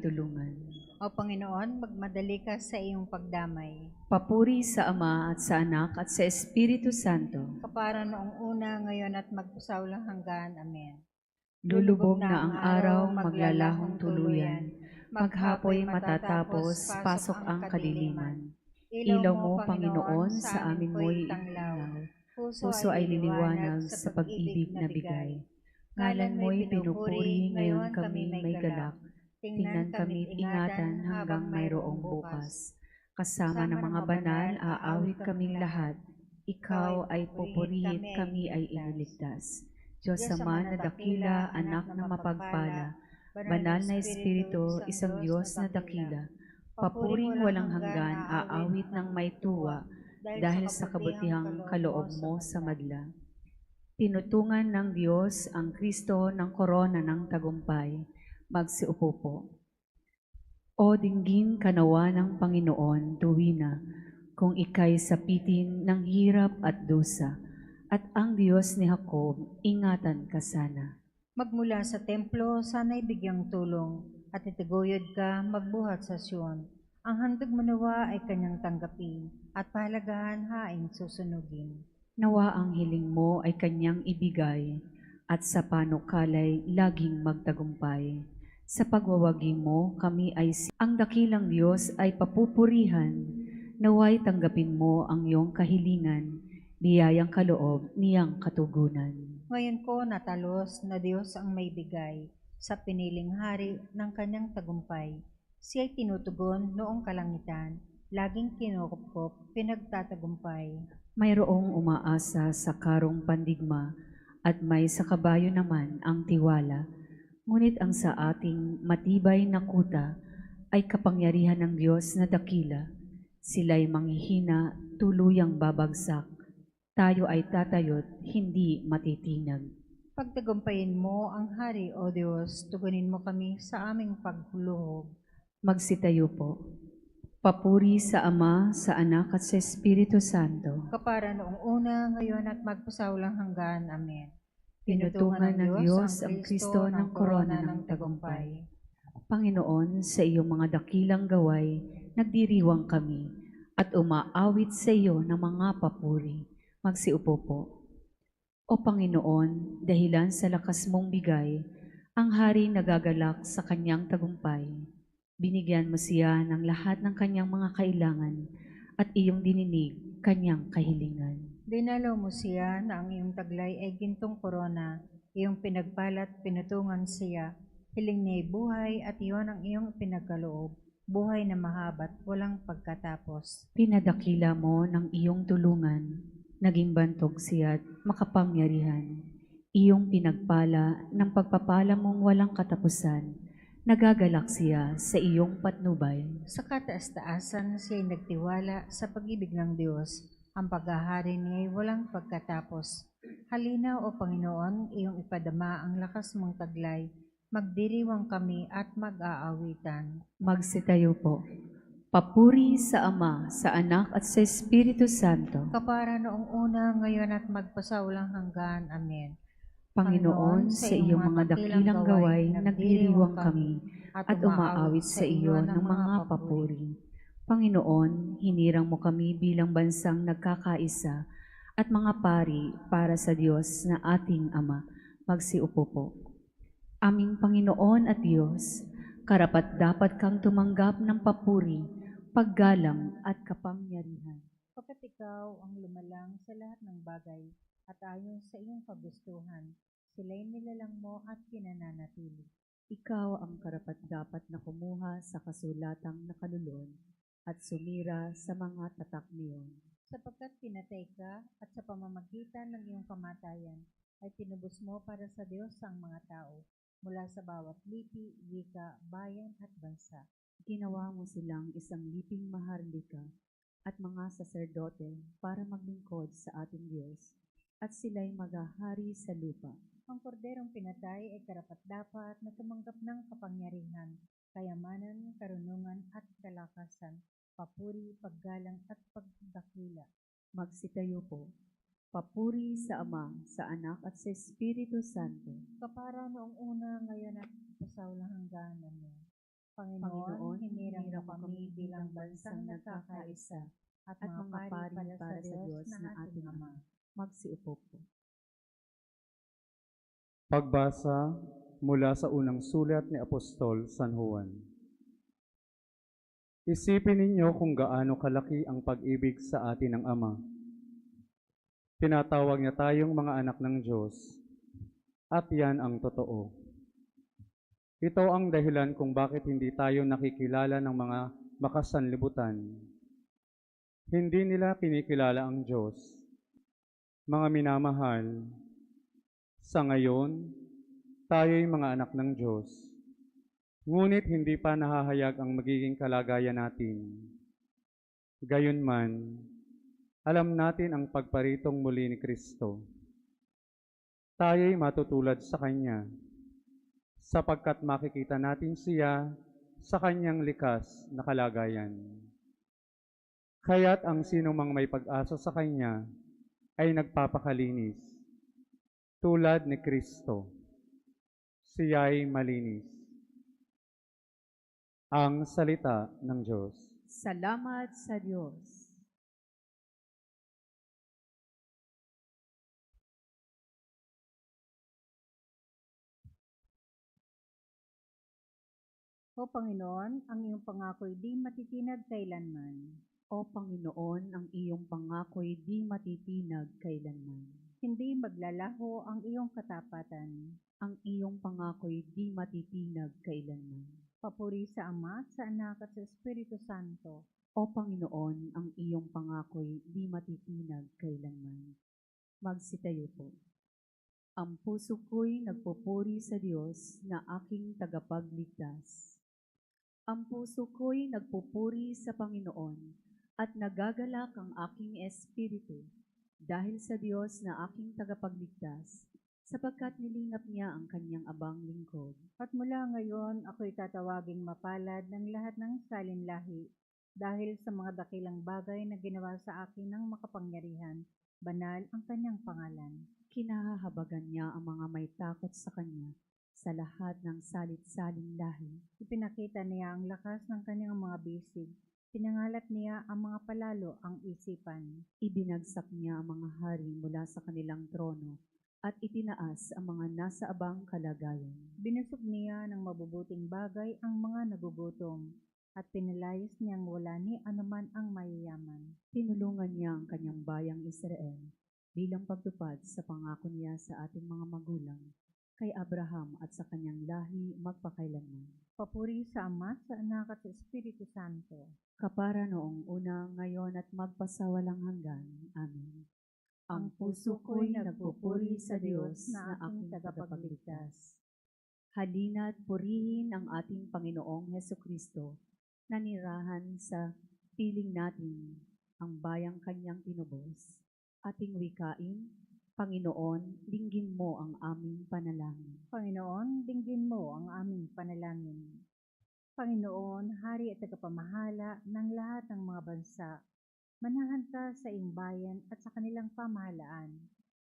tulungan. O Panginoon, magmadali ka sa iyong pagdamay. Papuri sa Ama at sa Anak at sa Espiritu Santo. Kapara noong una, ngayon at magpasawlang hanggan. Amen. Lulubog na ang araw, maglalahong tuluyan. Maghapoy matatapos, pasok ang kadiliman. Ilaw mo, Panginoon, sa amin mo'y itanglaw. Puso ay liliwanag sa pag-ibig na bigay. Ngalan mo'y pinupuri, ngayon kami may galak. Tingnan kami't ingatan hanggang mayroong bukas. Kasama ng mga banal, aawit kaming lahat. Ikaw ay pupurihin, kami ay iniligtas. Diyos Ama na dakila, anak na mapagpala, banal na Espiritu, isang Diyos na dakila. Papuring walang hanggan, aawit ng may tuwa, dahil sa kabutihang kaloob mo sa madla. Pinutungan ng Diyos ang Kristo ng korona ng tagumpay. Magsiupo po. O dinggin kanawa ng Panginoon tuwina, kung ikay sapitin ng hirap at dusa, at ang Diyos ni Jacob, ingatan ka sana. Magmula sa templo, sana'y bigyang tulong, at itiguyod ka magbuhat sa Sion. Ang handog mo nawa ay kanyang tanggapin, at pahalagahan haing susunugin. Nawa ang hiling mo ay kanyang ibigay, at sa panukalay laging magtagumpay. Sa pagwawagi mo, kami ay si- ang dakilang Diyos ay papupurihan. Naway tanggapin mo ang iyong kahilingan, biyayang kaloob niyang katugunan. Ngayon ko natalos na Diyos ang may bigay sa piniling hari ng kanyang tagumpay. Siya'y tinutugon noong kalangitan, laging kinukupkop, pinagtatagumpay. Mayroong umaasa sa karong pandigma, at may sa kabayo naman ang tiwala. Ngunit ang sa ating matibay na kuta ay kapangyarihan ng Diyos na dakila. Sila'y manghihina, tuluyang babagsak. Tayo ay tatayo't hindi matitinag. Pagtagumpayin mo ang hari, O Diyos, tugunin mo kami sa aming paghuluhog. Magsitayo po. Papuri sa Ama, sa Anak at sa Espiritu Santo. Kapara noong una, ngayon at magpasawlang hanggan. Amen. Pinutungan ng Diyos ang Kristo ng korona ng tagumpay. Panginoon, sa iyong mga dakilang gaway, nagdiriwang kami at umaawit sa iyo ng mga papuri. Magsiupo po. O Panginoon, dahilan sa lakas mong bigay, ang hari nagagalak sa kanyang tagumpay. Binigyan mo siya ng lahat ng kanyang mga kailangan at iyong dininig kanyang kahilingan. Dinalaw mo siya na ang iyong taglay ay gintong korona, iyong pinagpalat, pinutungan siya, hiling niya buhay at iyon ang iyong pinagkaloob, buhay na mahabat, walang pagkatapos. Pinadakila mo ng iyong tulungan, naging bantog siya't makapangyarihan. Iyong pinagpala ng pagpapala mong walang katapusan, nagagalak siya sa iyong patnubay. Sa kataas-taasan siya'y nagtiwala sa pag-ibig ng Diyos, ang paghahari niya'y walang pagkatapos. Halina o Panginoon, iyong ipadama ang lakas mong taglay, magdiriwang kami at mag-aawitan. Magsitayo po. Papuri sa Ama, sa Anak at sa Espiritu Santo. Kapara noong una, ngayon at magpasawlang hanggan. Amen. Panginoon, sa iyong mga dakilang gaway, nagdiriwang kami at umaawit sa iyo ng mga papuri. Panginoon, hinirang mo kami bilang bansang nagkakaisa at mga pari para sa Diyos na ating Ama. Magsiupo po. Aming Panginoon at Diyos, karapat dapat kang tumanggap ng papuri, paggalang at kapangyarihan. Pagkat ikaw ang lumalang sa lahat ng bagay at ayon sa iyong kagustuhan, sila'y nilalang mo at pinananatili. Ikaw ang karapat-dapat na kumuha sa kasulatang nakalulon at sumira sa mga tatak niyon. Sapagkat pinatay ka at sa pamamagitan ng iyong kamatayan ay tinubos mo para sa Diyos ang mga tao mula sa bawat lipi, wika, bayan at bansa. Ginawa mo silang isang liping maharlika at mga saserdote para maglingkod sa ating Diyos at sila'y maghahari sa lupa. Ang korderong pinatay ay karapat-dapat na tumanggap ng kapangyarihan, kayamanan, karunungan at kalakasan, papuri, paggalang at pagdakila. Magsitayo po. Papuri sa Ama, sa Anak at sa Espiritu Santo. Kapara noong una, ngayon at pasawlang hanggan. Amen. Panginoon, hinirang mo kami bilang bansang nagkakaisa at mga pari para sa Diyos na ating Ama. Magsiupo po. Pagbasa mula sa unang sulat ni Apostol San Juan. Isipin ninyo kung gaano kalaki ang pag-ibig sa atin ng Ama. Tinatawag niya tayong mga anak ng Diyos, at yan ang totoo. Ito ang dahilan kung bakit hindi tayo nakikilala ng mga makasanlibutan. Hindi nila kinikilala ang Diyos. Mga minamahal, sa ngayon, tayo'y mga anak ng Diyos. Ngunit hindi pa nahahayag ang magiging kalagayan natin. Gayunman, alam natin ang pagparitong muli ni Kristo. Tayo'y matutulad sa Kanya, sapagkat makikita natin siya sa Kanyang likas na kalagayan. Kaya't ang sino mang may pag-asa sa Kanya ay nagpapakalinis, tulad ni Kristo. Siya'y malinis. Ang salita ng Diyos. Salamat sa Diyos. O Panginoon, ang iyong pangako'y di matitinag kailanman. O Panginoon, ang iyong pangako'y di matitinag kailanman. Hindi maglalaho ang iyong katapatan. Ang iyong pangako'y di matitinag kailanman. Papuri sa Ama, sa Anak at sa Espiritu Santo. O Panginoon, ang iyong pangako'y di matitinag kailanman. Magsitayo po. Ang puso ko'y nagpupuri sa Diyos na aking tagapagligtas. Ang puso ko'y nagpupuri sa Panginoon at nagagalak ang aking espiritu dahil sa Diyos na aking tagapagligtas, sapagkat nilingap niya ang kanyang abang lingkod. At mula ngayon, ako'y tatawaging mapalad ng lahat ng salinlahi dahil sa mga dakilang bagay na ginawa sa akin ng makapangyarihan. Banal ang kanyang pangalan. Kinahahabagan niya ang mga may takot sa kanya sa lahat ng salit-saling lahi. Ipinakita niya ang lakas ng kanyang mga bisig. Pinangalat niya ang mga palalo ang isipan. Ibinagsak niya ang mga hari mula sa kanilang trono at itinaas ang mga nasa abang kalagayan. Binusog niya ng mabubuting bagay ang mga nagugutom at pinalayas niyang wala ni anuman ang mayayaman. Tinulungan niya ang kanyang bayang Israel bilang pagtupad sa pangako niya sa ating mga magulang, kay Abraham at sa kanyang lahi magpakailanman. Papuri sa Ama, sa Anak at sa Espiritu Santo. Kapara noong una, ngayon at magpasawalang hanggan. Amen. Ang puso ko'y nagpupuri sa Diyos na aking tagapagligtas. Halina't purihin ang ating Panginoong Heso Kristo na nirahan sa piling natin ang bayang kanyang tinubos. Ating wikain, Panginoon, dinggin mo ang aming panalangin. Panginoon, dinggin mo ang aming panalangin. Panginoon, Hari at tagapamahala ng lahat ng mga bansa, manahan ka sa iyong bayan at sa kanilang pamahalaan.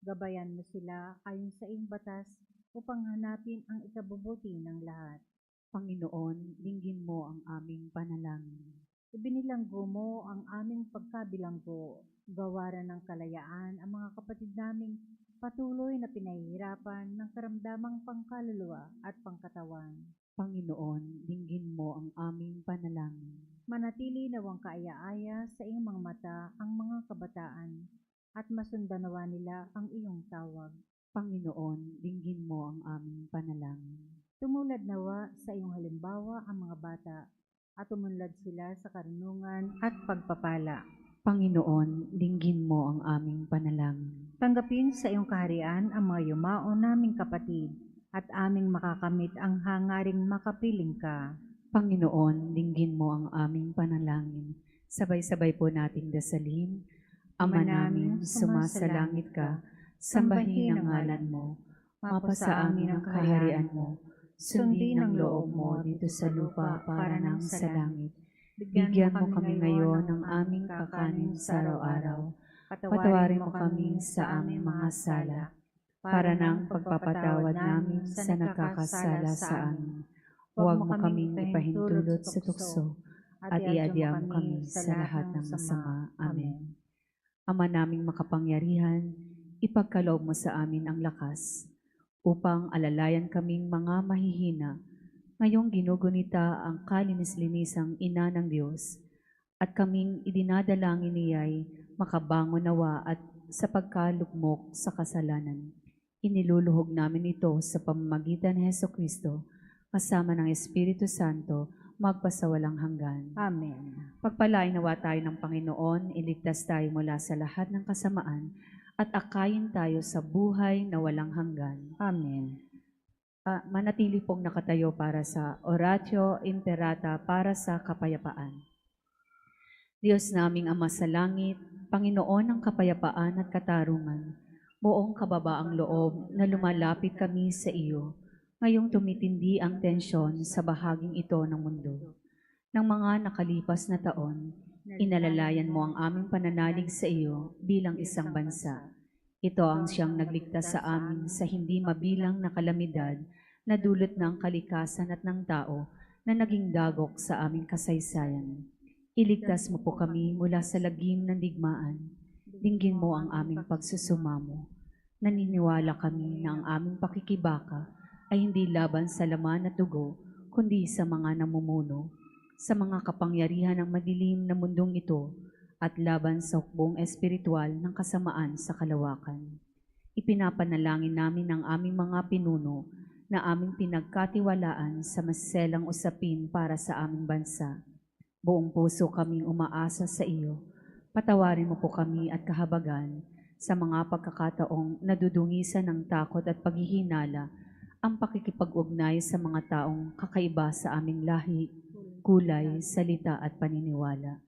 Gabayan mo sila ayon sa iyong batas upang hanapin ang ikabubuti ng lahat. Panginoon, dinggin mo ang aming panalangin. Ibinilanggo mo ang aming pagkabilanggo, gawaran ng kalayaan ang mga kapatid naming patuloy na pinahihirapan ng karamdamang pangkaluluwa at pangkatawan. Panginoon, dinggin mo ang aming panalangin. Manatili nawang kaaya-aya sa iyong mga mata ang mga kabataan at masundanawa nila ang iyong tawag. Panginoon, dinggin mo ang aming panalangin. Tumulad nawa sa iyong halimbawa ang mga bata at umunlad sila sa karunungan at pagpapala. Panginoon, dinggin mo ang aming panalangin. Tanggapin sa iyong kaharian ang mga yumao naming kapatid at aming makakamit ang hangaring makapiling ka. Panginoon, dinggin mo ang aming panalangin. Sabay-sabay po nating dasalin. Ama namin, sumasalangit ka, sambahin ang ngalan mo. Mapasa amin ang kaharian mo. Sundin ang loob mo dito sa lupa para nang sa langit. Bigyan mo kami ngayon ng aming kakanin sa araw-araw. Patawarin mo kami sa aming mga sala, para ng pagpapatawad namin sa nagkakasala sa amin. Huwag mo kaming ipahintulot sa tukso at iadyam kami sa lahat ng masama. Amen. Ama naming makapangyarihan, ipagkaloob mo sa amin ang lakas upang alalayan kaming mga mahihina ngayong ginugunita ang kalinis-linisang ina ng Diyos at kaming idinadalangin niya'y makabangon nawa at sa pagkalugmok sa kasalanan. Iniluluhog namin ito sa pamamagitan ni Heso Kristo kasama ng Espiritu Santo magpasawalang hanggan. Amen. Pagpalain nawa tayo ng Panginoon, iligtas tayo mula sa lahat ng kasamaan at akayin tayo sa buhay na walang hanggan. Amen. Ah, manatili pong nakatayo para sa Oratio Imperata para sa kapayapaan. Diyos naming Ama sa langit, Panginoon ng kapayapaan at katarungan, buong kababaang loob na lumalapit kami sa iyo, ngayong tumitindi ang tensyon sa bahaging ito ng mundo. Ng mga nakalipas na taon, inalalayan mo ang aming pananalig sa iyo bilang isang bansa. Ito ang siyang nagligtas sa amin sa hindi mabilang na kalamidad na dulot ng kalikasan at ng tao na naging dagok sa aming kasaysayan. Iligtas mo po kami mula sa lagim ng digmaan. Dinggin mo ang aming pagsusumamo. Naniniwala kami na ang aming pakikibaka ay hindi laban sa laman at dugo, kundi sa mga namumuno, sa mga kapangyarihan ng madilim na mundong ito, at laban sa hukbong espiritual ng kasamaan sa kalawakan. Ipinapanalangin namin ang aming mga pinuno na aming pinagkatiwalaan sa maselang usapin para sa aming bansa. Buong puso kaming umaasa sa iyo. Patawarin mo po kami at kahabagan sa mga pagkakataong nadudungisan ng takot at paghihinala ang pakikipag-ugnay sa mga taong kakaiba sa aming lahi, kulay, salita at paniniwala.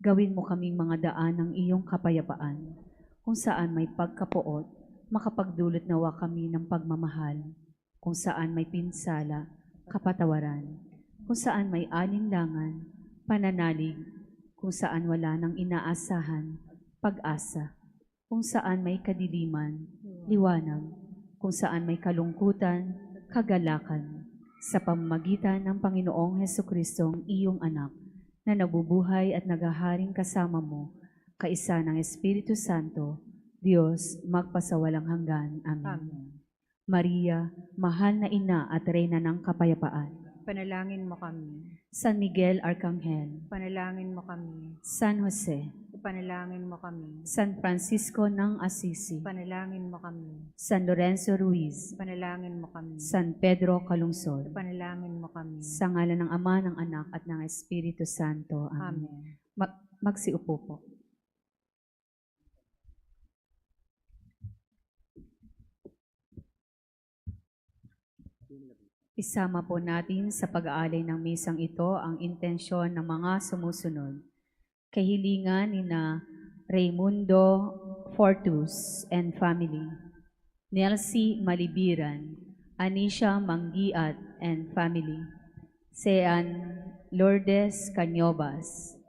Gawin mo kaming mga daan ng iyong kapayapaan, kung saan may pagkapuot, makapagdulot nawa kami ng pagmamahal, kung saan may pinsala, kapatawaran, kung saan may alinlangan, pananalig, kung saan wala nang inaasahan, pag-asa, kung saan may kadiliman, liwanag, kung saan may kalungkutan, kagalakan, sa pamamagitan ng Panginoong Heso Kristong iyong anak, na nabubuhay at nagaharing kasama mo, kaisa ng Espiritu Santo, Diyos, magpasawalang hanggan. Amen. Amen. Maria, mahal na ina at reyna ng kapayapaan. Panalangin mo kami. San Miguel Arcangel, Panalangin mo kami. San Jose, Panalangin mo kami. San Francisco ng Assisi, Panalangin mo kami. San Lorenzo Ruiz, Panalangin mo kami. San Pedro Calungsod, Panalangin mo kami. sa ngalan ng Ama, ng Anak, at ng Espiritu Santo. Amen. Amen. Mag- magsiupo po. Isama po natin sa pag-aalay ng misang ito ang intensyon ng mga sumusunod. Kahilingan ni na Raimundo Fortus and family, Nelsie Malibiran, Anisha Manggiat and family, Sean Lourdes Canyobas,